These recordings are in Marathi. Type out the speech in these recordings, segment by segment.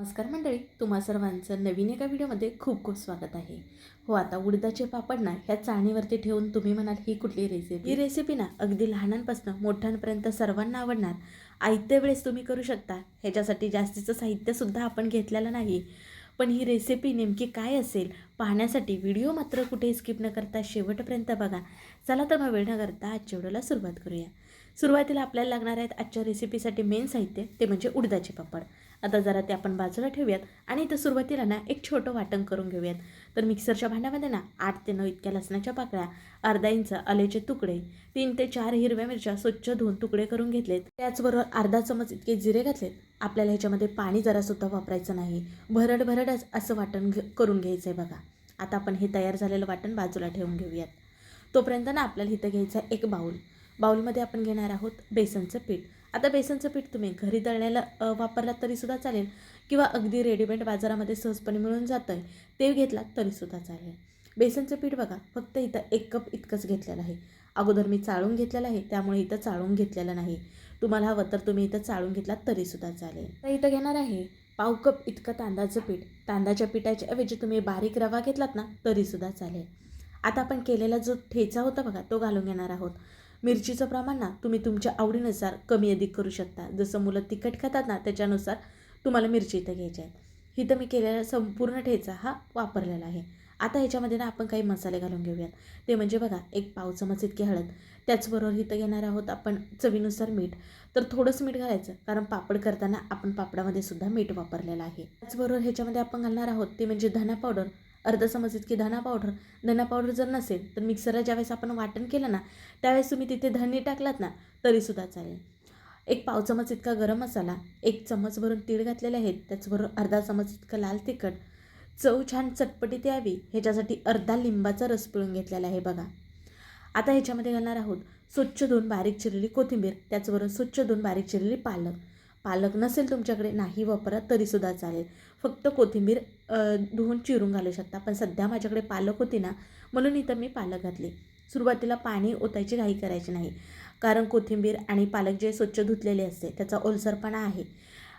नमस्कार मंडळी तुम्हा सर्वांचं नवीन एका व्हिडिओमध्ये खूप खूप स्वागत आहे. हो आता उडदाचे पापड ना ह्या चाळणीवरती ठेवून तुम्ही म्हणाल ही कुठली रेसिपी ही रेसिपी ना अगदी लहानांपासून मोठ्यांपर्यंत सर्वांना आवडणार. आयत्या वेळेस तुम्ही करू शकता. ह्याच्यासाठी जास्तीचं साहित्यसुद्धा आपण घेतलेलं नाही. पण ही रेसिपी नेमकी काय असेल पाहण्यासाठी व्हिडिओ मात्र कुठेही स्किप न करता शेवटपर्यंत बघा. चला तर मग वेळ न करता आजच्या व्हिडिओला सुरुवात करूया. सुरुवातीला आपल्याला लागणार आहेत आजच्या रेसिपीसाठी मेन साहित्य ते म्हणजे उडदाचे पापड. आता जरा ते आपण बाजूला ठेवूयात आणि इथं सुरुवातीला ना एक छोटं वाटण करून घेऊयात. तर मिक्सरच्या भांड्यामध्ये ना आठ ते नऊ इतक्या लसणाच्या पाकळ्या अर्धा इंच आल्याचे तुकडे तीन ते चार हिरव्या मिरच्या स्वच्छ धुवून तुकडे करून घेतलेत. त्याचबरोबर अर्धा चमच इतके जिरे घातलेत. आपल्याला ह्याच्यामध्ये पाणी जरासुद्धा वापरायचं नाही. भरड भरडच असं वाटण घे करून घ्यायचं आहे बघा. आता आपण हे तयार झालेलं वाटण बाजूला ठेवून घेऊयात. तोपर्यंत ना आपल्याला इथं घ्यायचं आहे एक बाऊल बाऊलमध्ये आपण घेणार आहोत बेसनचं पीठ. आता बेसनचं पीठ तुम्ही घरी दळण्याला वापरलात तरीसुद्धा चालेल किंवा अगदी रेडीमेड बाजारामध्ये सहजपणे मिळून जातं आहे ते घेतलात तरीसुद्धा चालेल. बेसनचं पीठ बघा फक्त इथं एक कप इतकंच घेतलेलं आहे. अगोदर मी चाळून घेतलेलं आहे त्यामुळे इथं चाळून घेतलेलं नाही. तुम्हाला हवं तर तुम्ही इथं चाळून घेतलात तरीसुद्धा चालेल. तर इथं घेणार आहे पाव कप इतकं तांदळाचं पीठ. तांदळाच्या पिठाच्या ऐवजी तुम्ही बारीक रवा घेतलात ना तरीसुद्धा चालेल. आता आपण केलेला जो ठेचा होता बघा तो घालून घेणार आहोत. मिरचीचं प्रमाण ना तुम्ही तुमच्या आवडीनुसार कमी अधिक करू शकता. जसं मुलं तिखट खातात ना त्याच्यानुसार तुम्हाला मिरची इथं घ्यायच्या आहेत. इथं मी केलेला संपूर्ण ठेचा हा वापरलेला आहे. आता ह्याच्यामध्ये ना आपण काही मसाले घालून घेऊयात. ते म्हणजे बघा एक पाव चमच इतकी हळद. त्याचबरोबर इथं घेणार आहोत आपण चवीनुसार मीठ. तर थोडंसं मीठ घालायचं कारण पापड करताना आपण पापडामध्ये सुद्धा मीठ वापरलेलं आहे. त्याचबरोबर ह्याच्यामध्ये आपण घालणार आहोत ते म्हणजे धना पावडर. अर्धा चमच इतकी धना पावडर धना पावडर जर नसेल तर मिक्सरला ज्यावेळेस आपण वाटण केलं ना त्यावेळेस तुम्ही तिथे धने टाकलात ना तरीसुद्धा चालेल. एक पाव चमच इतका गरम मसाला एक चमच भरून तीळ घातलेले आहेत त्याचबरोबर अर्धा चमच इतकं लाल तिखट. चव छान चटपटीत यावी ह्याच्यासाठी अर्धा लिंबाचा रस पिळून घेतलेला आहे बघा. आता ह्याच्यामध्ये घालणार आहोत स्वच्छ धुवून बारीक चिरलेली कोथिंबीर त्याचबरोबर स्वच्छ धुवून बारीक चिरलेली पालक. पालक नसेल तुमच्याकडे नाही वापरा तरीसुद्धा चालेल. फक्त कोथिंबीर धुवून चिरून घालू शकता. पण सध्या माझ्याकडे पालक होती ना म्हणून इथं मी पालक घातली. सुरुवातीला पाणी ओतायची घाई करायची नाही. कारण कोथिंबीर आणि पालक जे स्वच्छ धुतलेले असते त्याचा ओलसरपणा आहे.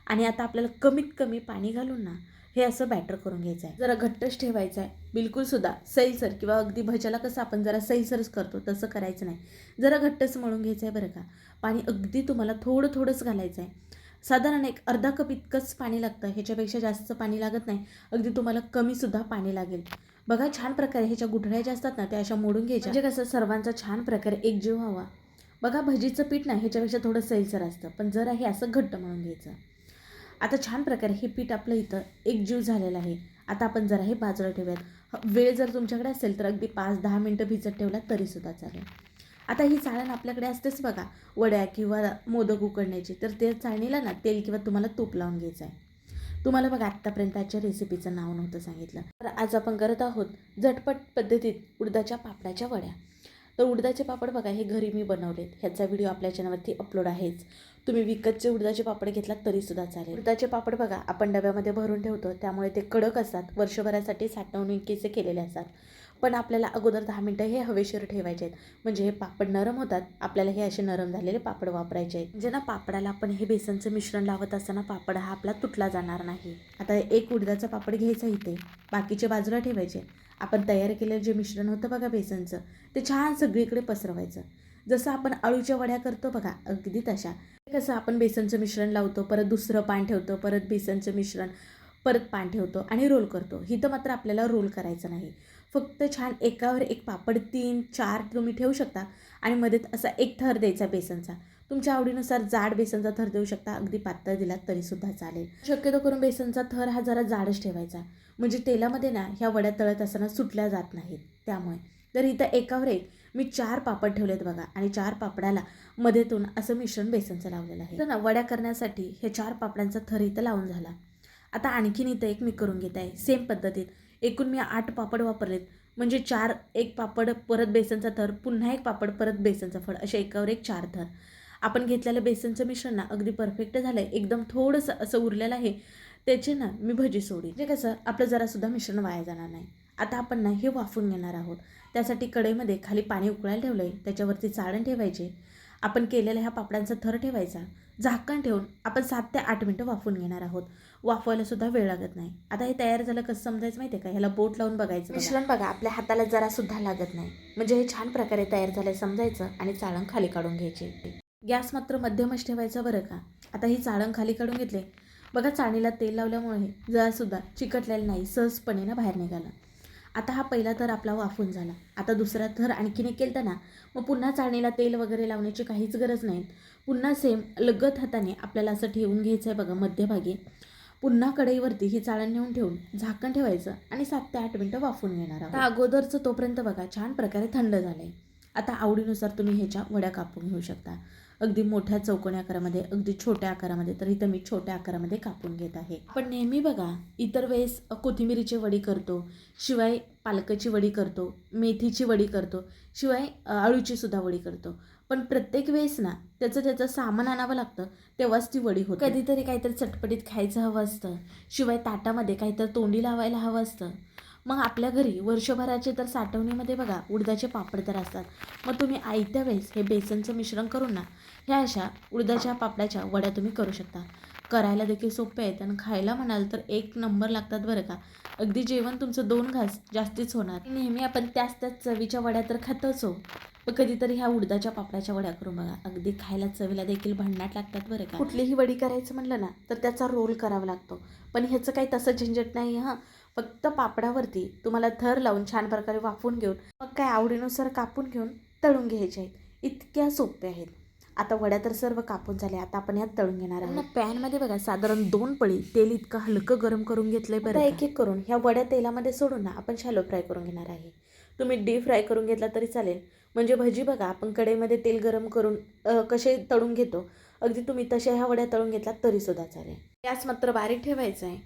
आणि आता आपल्याला कमीत कमी पाणी घालून ना हे असं बॅटर करून घ्यायचं आहे. जरा घट्टच ठेवायचं आहे. बिलकुलसुद्धा सैलसर किंवा अगदी भज्याला कसं आपण जरा सैलसरच करतो तसं करायचं नाही. जरा घट्टच मळून घ्यायचं आहे बरं का. पाणी अगदी तुम्हाला थोडं थोडंच घालायचं आहे. साधारण एक अर्धा कप इतकंच पाणी लागतं. ह्याच्यापेक्षा जास्त पाणी लागत नाही. अगदी तुम्हाला कमीसुद्धा पाणी लागेल. बघा छान प्रकारे ह्याच्या गुठळ्या ज्या असतात ना त्या अशा मोडून घ्यायच्या. म्हणजे कसं सर्वांचा छान प्रकारे एकजीव व्हावा. बघा भजीचं पीठ ना ह्याच्यापेक्षा थोडं सैलसर असतं. पण जरा हे असं घट्ट म्हणून घ्यायचं. आता छान प्रकारे हे पीठ आपलं इथं एकजीव झालेलं आहे. आता आपण जरा हे बाजूला ठेवूयात. वेळ जर तुमच्याकडे असेल तर अगदी पाच दहा मिनटं भिजत ठेवलात तरीसुद्धा चालेल. आता ही चाळण आपल्याकडे असतेच बघा. वड्या किंवा मोदक उकडण्याची. तर ते चाळणीला ना तेल किंवा तुम्हाला तूप लावून घ्यायचं आहे. तुम्हाला बघा आत्तापर्यंत आजच्या रेसिपीचं नाव नव्हतं सांगितलं. तर आज आपण करत आहोत झटपट पद्धतीत उडदाच्या पापडाच्या वड्या. तर उडदाचे पापड बघा हे घरी मी बनवलेत. ह्याचा व्हिडिओ आपल्या चॅनलवरती अपलोड आहेच. तुम्ही विकतचे उडदाचे पापड घेतलात तरीसुद्धा चालेल. उडदाचे पापड बघा आपण डब्यामध्ये भरून ठेवतो. त्यामुळे ते कडक असतात. वर्षभरासाठी साठवणुकीचे केलेले असतात. पण आपल्याला अगोदर दहा मिनटं हे हवेशीर ठेवायचे आहेत. म्हणजे हे पापड नरम होतात आपल्याला हे असे नरम झालेले पापड वापरायचे आहेत. म्हणजे ना पापडाला आपण हे बेसनचं मिश्रण लावत असताना पापड हा आपला तुटला जाणार नाही. आता एक उडदाचा पापड घ्यायचा इथे. बाकीचे बाजूला ठेवायचे आपण तयार केलेलं जे मिश्रण होतं बघा बेसनचं ते छान सगळीकडे पसरवायचं. जसं आपण अळूच्या वड्या करतो बघा अगदी तशा. कसं आपण बेसनचं मिश्रण लावतो परत दुसरं पान ठेवतो परत बेसनचं मिश्रण. परत पान ठेवतो आणि रोल करतो. इथं मात्र आपल्याला रोल करायचं नाही. फक्त छान एकावर एक पापड तीन चार तुम्ही ठेवू शकता आणि मध्येत असा एक थर द्यायचा बेसनचा. तुमच्या आवडीनुसार जाड बेसनचा थर देऊ शकता. अगदी पातळ दिलात तरीसुद्धा चालेल. शक्यतो करून बेसनचा थर हा जरा जाडच ठेवायचा. म्हणजे तेलामध्ये ना ह्या वड्या तळत असताना सुटल्या जात नाहीत. त्यामुळे. तर इथं एकावर एक. मी चार पापड ठेवलेत बघा आणि चार पापडाला मध्येतून असं मिश्रण बेसनचं लावलेलं आहे. तर ना वड्या करण्यासाठी हे चार पापडांचा थर इथं लावून झाला. आता आणखीन इथं एक मी करून घेत आहे. सेम पद्धतीत. एकूण मी आठ पापड वापरलेत. म्हणजे चार एक पापड परत बेसनचा थर पुन्हा एक पापड परत बेसनचा फळ असे एकावर एक चार थर. आपण घेतलेलं बेसनचं मिश्रण ना अगदी परफेक्ट झालं आहे एकदम थोडंसं असं उरलेलं आहे. त्याचे ना मी भजी सोडी म्हणजे कसं आपलं जरासुद्धा मिश्रण वाया जाणार नाही. आता आपण ना हे वाफून घेणार आहोत. त्यासाठी कढईमध्ये खाली पाणी उकळायला ठेवलं आहे त्याच्यावरती चाळण ठेवायचे. आपण केलेल्या ह्या पापडांचा थर ठेवायचा. झाकण ठेवून आपण सात ते आठ मिनटं वाफून घेणार आहोत. वाफवायला सुद्धा वेळ लागत नाही. आता हे तयार झालं कसं समजायचं माहिती आहे का? ह्याला बोट लावून बघायचं मिश्रण बघा आपल्या हाताला जरा सुद्धा लागत नाही. म्हणजे हे छान प्रकारे तयार झालं समजायचं आणि चाळण खाली काढून घ्यायची गॅस मात्र मध्यमच ठेवायचा बरं का? आता ही चाळण खाली काढून घेतले. बघा चाळणीला तेल लावल्यामुळे जरासुद्धा चिकटलेलं नाही सहजपणे ना बाहेर निघालं. आता हा पहिला थर आपला वाफून झाला. आता दुसरा थर आणखीन एक केलं ना मग पुन्हा चाळणीला तेल वगैरे लावण्याची काहीच गरज नाही पुन्हा सेम लगत हाताने आपल्याला असं ठेवून घ्यायचं आहे बघा मध्यभागी. पुन्हा कढईवरती ही चाळण नेऊन ठेवून झाकण ठेवायचं आणि सात ते आठ मिनटं वाफून घेणार आता अगोदरचं तोपर्यंत बघा छान प्रकारे थंड झालं आहे आता आवडीनुसार तुम्ही ह्याच्या वड्या कापून घेऊ शकता. अगदी मोठ्या चौकोनी आकारामध्ये अगदी छोट्या आकारामध्ये तर इथं मी छोट्या आकारामध्ये कापून घेत आहे. पण नेहमी बघा इतर वेळेस कोथिंबिरीची वडी करतो शिवाय पालकाची वडी करतो मेथीची वडी करतो शिवाय अ, अळूची सुद्धा वडी करतो. पण प्रत्येक वेळेस ना त्याचं त्याचं सामान आणावं लागतं तेव्हाच ती वडी होते. कधीतरी काहीतरी चटपटीत खायचं हवं असतं. शिवाय ताटामध्ये काहीतरी तोंडी लावायला हवं असतं. मग आपल्या घरी वर्षभराचे तर साठवणीमध्ये बघा उडदाचे पापड तर असतात. मग तुम्ही आयत्या वेळेस हे बेसनचं मिश्रण करून ना ह्या अशा उडदाच्या पापडाच्या वड्या तुम्ही करू शकता. करायला देखील सोपे आहेत आणि खायला म्हणाल तर एक नंबर लागतात बरं का. अगदी जेवण तुमचं दोन घास जास्तीच होणार. नेहमी आपण त्याच त्याच चवीच्या वड्या तर खातच हो पण कधीतरी ह्या उडदाच्या पापडाच्या वड्या करून बघा. अगदी खायला चवीला देखील भन्नाट लागतात बरं का. कुठलीही वडी करायचं म्हणलं ना तर त्याचा रोल करावा लागतो. पण ह्याचं काही तसं झंझट नाही हां. फक्त पापडावरती तुम्हाला थर लावून छान प्रकारे वाफवून घेऊन मग काय आवडीनुसार कापून घेऊन तळून घ्यायचे. आहेत इतक्या सोप्या आहेत. आता वड्या तर सर्व कापून झाल्या आता आपण ह्यात तळून घेणार आहोत. पॅनमध्ये बघा साधारण दोन पळी तेल इतकं हलकं गरम करून घेतलंय बरं एक एक करून ह्या वड्या तेलामध्ये सोडून ना आपण शॅलो फ्राय करून घेणार आहे. तुम्ही डीप फ्राय करून घेतला तरी चालेल. म्हणजे भजी बघा आपण कढईमध्ये तेल गरम करून कसे तळून घेतो अगदी तुम्ही तशा ह्या वड्या तळून घेतला तरीसुद्धा चालेल. गॅस मात्र बारीक ठेवायचं आहे.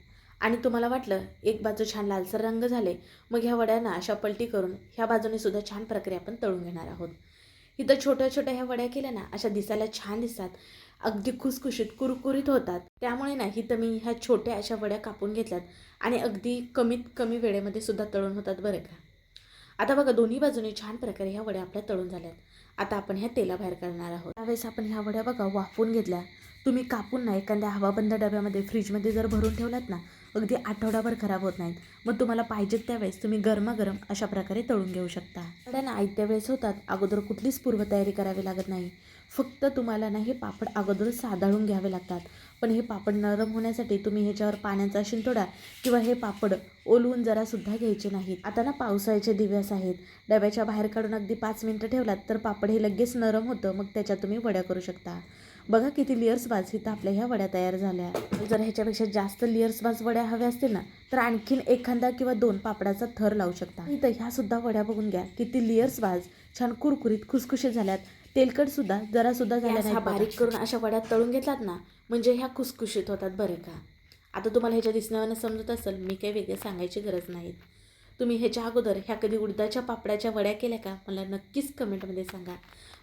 आणि तुम्हाला वाटलं एक बाजू छान लालसर रंग झाले मग ह्या वड्यांना अशा पलटी करून ह्या बाजूने सुद्धा छान प्रकारे आपण तळून घेणार आहोत. इथं छोट्या छोट्या ह्या वड्या केल्या ना अशा दिसायला छान दिसतात. अगदी खुसखुशीत कुरकुरीत होतात. त्यामुळे ना इथं मी ह्या छोट्या अशा वड्या कापून घेतल्यात आणि अगदी कमीत कमी वेळेमध्ये सुद्धा तळून होतात बरं का. आता बघा दोन्ही बाजूने छान प्रकारे ह्या वड्या आपल्या तळून झाल्यात. आता आपण ह्या तेलाबाहेर करणार आहोत. त्यावेळेस आपण ह्या वड्या बघा वाफून घेतल्या. तुम्ही कापून ना एखाद्या हवाबंद डब्यामध्ये फ्रीजमध्ये जर भरून ठेवलात ना अगदी आठवडाभर खराब होत नाहीत. मग तुम्हाला पाहिजेत त्यावेळेस तुम्ही गरमागरम अशा प्रकारे तळून घेऊ शकता. वड्या आयत्या वेळेस होतात अगोदर कुठलीच पूर्वतयारी करावी लागत नाही. फक्त तुम्हाला ना हे पापड अगोदर साधाळून घ्यावे लागतात. पण हे पापड नरम होण्यासाठी तुम्ही ह्याच्यावर पाण्याचा शिंतोडा किंवा हे पापड ओलवून जरासुद्धा घ्यायचे नाहीत. आता ना पावसाळ्याचे दिवस आहेत. डब्याच्या बाहेर काढून अगदी पाच मिनटं ठेवलात तर पापड हे लगेच नरम होतं मग त्याच्यात तुम्ही वड्या करू शकता. बघा किती लिअर्स बाज इथं आपल्या ह्या वड्या तयार झाल्या. जर ह्याच्यापेक्षा जास्त लिअर्स बाज वड्या हव्या असतील ना तर आणखीन एखादा किंवा दोन पापडाचा थर लावू शकता. इथं ह्या सुद्धा वड्या बघून घ्या किती लिअर्स बाज छान कुरकुरीत खुसखुशीत झाल्यात. तेलकट सुद्धा जरा सुद्धा झाल्या नाही बारीक करून अशा वड्या तळून घेतलात ना म्हणजे ह्या खुसखुशीत होतात बरं का. आता तुम्हाला ह्याच्या दिसण्यावरनं समजत असेल मी काही वेगळं सांगायची गरज नाही. तुम्ही ह्याच्या अगोदर ह्या कधी उडदाच्या पापडाच्या वड्या केल्या का? मला नक्कीच कमेंटमध्ये सांगा.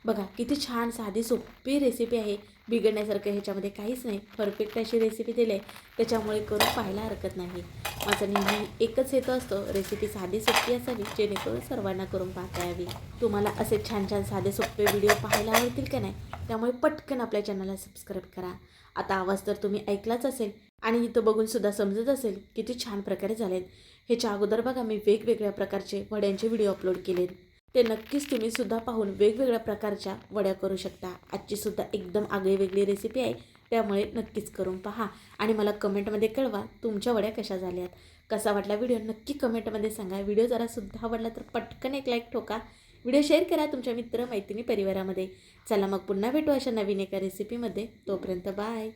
बघा किती छान साधी सोपी रेसिपी आहे. बिघडण्यासारखं ह्याच्यामध्ये काहीच नाही. परफेक्ट अशी रेसिपी दिली आहे. त्याच्यामुळे करून पाहायला हरकत नाही. माझा नेहमी एकच हेतू असतो रेसिपी साधी सोपी असावी जेणेकरून सर्वांना करून पाहता यावी. तुम्हाला असे छान छान साधे सोपे व्हिडिओ पाहायला आवडतील का नाही? त्यामुळे पटकन आपल्या चॅनलला सबस्क्राईब करा. आता आवाज तर तुम्ही ऐकलाच असेल आणि इथं बघून सुद्धा समजत असेल किती छान प्रकारे झालेत. ह्याच्या अगोदर बघा मी वेगवेगळ्या प्रकारचे वड्यांचे व्हिडिओ अपलोड केले ते नक्कीच तुम्ही सुद्धा पाहून वेगवेगळ्या प्रकारच्या वड्या करू शकता. आजची सुद्धा एकदम आगळी वेगळी रेसिपी आहे. त्यामुळे नक्कीच करून पहा. आणि मला कमेंटमध्ये कळवा तुमच्या वड्या कशा झाल्यात. कसा वाटला व्हिडिओ नक्की कमेंटमध्ये सांगा. व्हिडिओ जरा सुद्धा आवडला तर पटकन एक लाईक ठोका. व्हिडिओ शेअर करा तुमच्या मित्र मैत्रिणी परिवारामध्ये. चला मग पुन्हा भेटू अशा नवीन एका रेसिपीमध्ये तोपर्यंत बाय